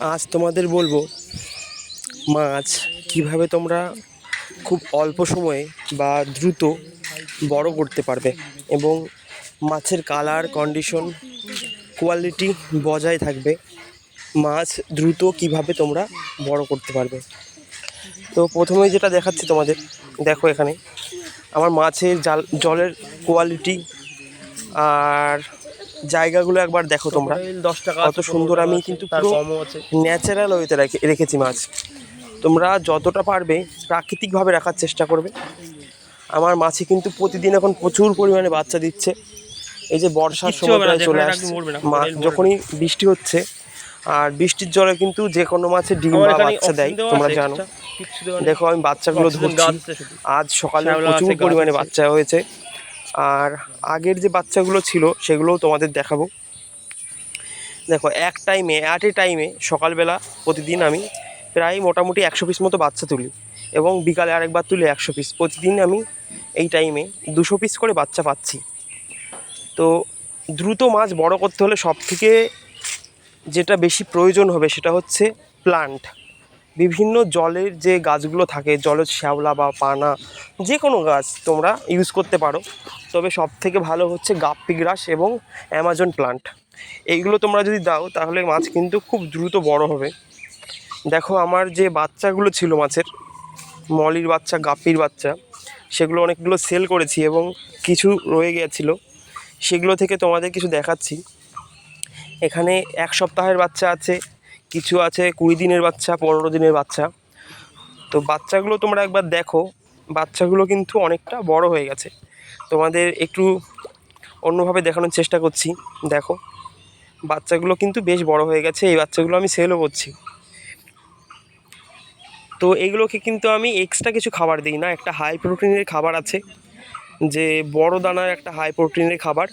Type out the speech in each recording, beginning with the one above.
আজ তোমাদের বলব, মাছ কীভাবে তোমরা খুব অল্প সময়ে বা দ্রুত বড় করতে পারবে এবং মাছের কালার কন্ডিশন কোয়ালিটি বজায় থাকবে। মাছ দ্রুত কীভাবে তোমরা বড় করতে পারবে। তো প্রথমেই যেটা দেখাচ্ছি তোমাদের, দেখো এখানে, আমার মাছের জাল, জলের কোয়ালিটি আর জায়গাগুলো একবার দেখো তোমরা। দশ টাকা কত সুন্দর আমি কিন্তু ন্যাচারাল ওয়েতে রেখে- রেখেছি মাছ। তোমরা যতটা পারবে প্রাকৃতিকভাবে রাখার চেষ্টা করবে। আমার মাছে কিন্তু প্রতিদিন এখন প্রচুর পরিমাণে বাচ্চা দিচ্ছে। এই যে বর্ষার সময় চলে আসছে। রাখবি মরবে না, মা- মরবে না। যখনই বৃষ্টি হচ্ছে আর বৃষ্টির জলে কিন্তু যে কোনো মাছের ডিম বা বাচ্চা দেয় তোমরা জানো। দেখো আমি বাচ্চাগুলো ধরছি। আজ সকালে প্রচুর পরিমাণে বাচ্চা হয়েছে। আর আগের যে বাচ্চাগুলো ছিল, সেগুলোও তোমাদের দেখাবো। দেখো, এক টাইমে অ্যাট এ টাইমে সকালবেলা প্রতিদিন আমি প্রায় মোটামুটি একশো পিস মতো বাচ্চা তুলি এবং বিকালে আরেকবার তুলি একশো পিস প্রতিদিন আমি এই টাইমে দুশো পিস করে বাচ্চা পাচ্ছি। তো দ্রুত মাছ বড় করতে হলে সব থেকে যেটা বেশি প্রয়োজন হবে সেটা হচ্ছে প্লান্ট বিভিন্ন জলের যে গাছগুলো থাকে, জলের শ্যাওলা বা পানা যে কোনো গাছ তোমরা ইউজ করতে পারো। তবে সব থেকে ভালো হচ্ছে গাপ্পি গ্রাস এবং অ্যামাজন প্লান্ট। এইগুলো তোমরা যদি দাও, তাহলে মাছ কিন্তু খুব দ্রুত বড় হবে। দেখো, আমার যে বাচ্চাগুলো ছিল মাছের, মলির বাচ্চা, গাপ্পির বাচ্চা, সেগুলো অনেকগুলো সেল করেছি এবং কিছু রয়ে গিয়েছিল সেগুলো থেকে তোমাদের কিছু দেখাচ্ছি। এখানে এক সপ্তাহের বাচ্চা আছে কিছু আছে, কুড়ি দিনের বাচ্চা, পনেরো দিনের বাচ্চা। তো বাচ্চাগুলো তোমরা একবার দেখো। বাচ্চাগুলো কিন্তু অনেকটা বড় হয়ে গেছে। তোমাদের একটু অন্যভাবে দেখানোর চেষ্টা করছি। দেখো, বাচ্চাগুলো কিন্তু বেশ বড় হয়ে গেছে। এই বাচ্চাগুলো আমি সেলও করছি। তো এগুলোকে কিন্তু আমি এক্সট্রা কিছু খাবার দিই না। একটা হাই প্রোটিনের খাবার আছে, যে বড় দানার একটা হাই প্রোটিনের খাবার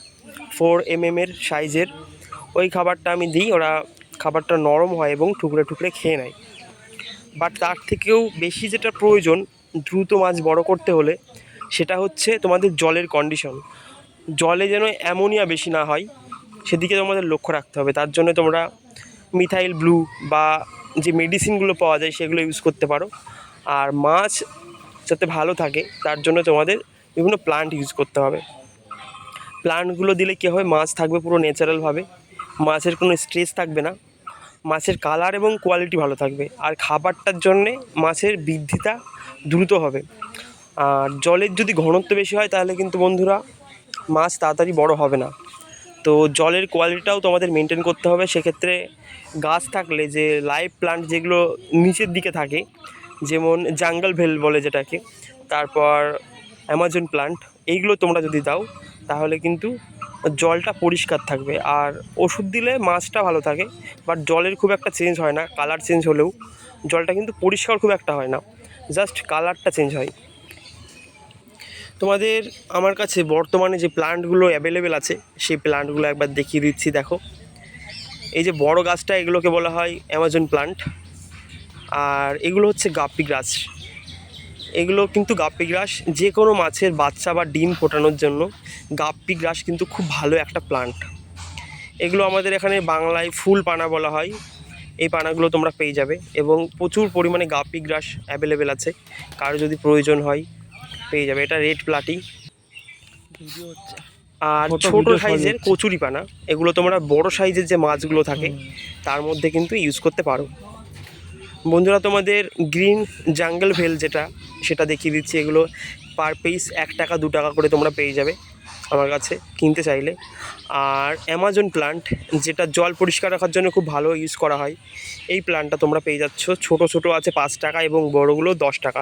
ফোর এম এর সাইজের ওই খাবারটা আমি দিই। ওরা খাবারটা নরম হয় এবং টুকরে টুকরে খেয়ে নেয়। বাট তার থেকেও বেশি যেটা প্রয়োজন দ্রুত মাছ বড় করতে হলে, সেটা হচ্ছে তোমাদের জলের কন্ডিশন জলে যেন অ্যামোনিয়া বেশি না হয়, সেদিকে তোমাদের লক্ষ্য রাখতে হবে। তার জন্য তোমরা মিথাইল ব্লু বা যে মেডিসিনগুলো পাওয়া যায়, সেগুলো ইউজ করতে পারো। আর মাছ যাতে ভালো থাকে, তার জন্য তোমাদের বিভিন্ন প্লান্ট ইউজ করতে হবে। প্লান্টগুলো দিলে কী হবে? মাছ থাকবে পুরো ন্যাচারালভাবে মাছের কোনো স্ট্রেস থাকবে না। মাছের কালার এবং কোয়ালিটি ভালো থাকবে। আর খাবারটার জন্যে মাছের বৃদ্ধিটা দ্রুত হবে। আর জলের যদি ঘনত্ব বেশি হয় তাহলে কিন্তু বন্ধুরা, মাছ তাড়াতাড়ি বড় হবে না। তো জলের কোয়ালিটিটাও তোমাদের মেনটেন করতে হবে। সেক্ষেত্রে গাছ থাকলে যে লাইভ প্লান্ট যেগুলো নিচের দিকে থাকে, যেমন জাঙ্গল ভেল বলে যেটাকে, তারপর অ্যামাজন প্লান্ট এইগুলো তোমরা যদি দাও, তাহলে কিন্তু জলটা পরিষ্কার থাকবে। আর ওষুধ দিলে মাছটা ভালো থাকে বাট জলের খুব একটা চেঞ্জ হয় না কালার চেঞ্জ হলেও জলটা কিন্তু পরিষ্কার খুব একটা হয় না জাস্ট কালারটা চেঞ্জ হয়। তোমাদের আমার কাছে বর্তমানে যে প্লান্টগুলো অ্যাভেলেবেল আছে, সেই প্লান্টগুলো একবার দেখিয়ে দিচ্ছি, দেখো। এই যে বড় গাছটা, এগুলোকে বলা হয় অ্যামাজন প্লান্ট আর এগুলো হচ্ছে গাপ্পি গ্রাস এগুলো কিন্তু গাপ্পি গ্রাস যে কোনো মাছের বাচ্চা বা ডিম ফোটানোর জন্য গাপ্পি গ্রাস কিন্তু খুব ভালো একটা প্লান্ট এগুলো আমাদের এখানে বাংলায় ফুল পানা বলা হয়। এই পানাগুলো তোমরা পেয়ে যাবে এবং প্রচুর পরিমাণে গাপ্পি গ্রাস অ্যাভেলেবেল আছে। কারও যদি প্রয়োজন হয় পেয়ে যাবে। এটা রেড প্লাটি আর ছোট সাইজের। কচুরি পানা। এগুলো তোমরা বড় সাইজের যে মাছগুলো থাকে তার মধ্যে কিন্তু ইউজ করতে পারো। বন্ধুরা, তোমাদের গ্রিন জাঙ্গল ভেল যেটা, সেটা দেখিয়ে দিচ্ছি। এগুলো পার পিস এক টাকা, দু টাকা করে তোমরা পেয়ে যাবে আমার কাছে কিনতে চাইলে। আর অ্যামাজন প্লান্ট যেটা জল পরিষ্কার রাখার জন্য খুব ভালো ইউজ করা হয়, এই প্লান্টটা তোমরা পেয়ে যাচ্ছ। ছোট ছোট আছে পাঁচ টাকা এবং বড়গুলো দশ টাকা।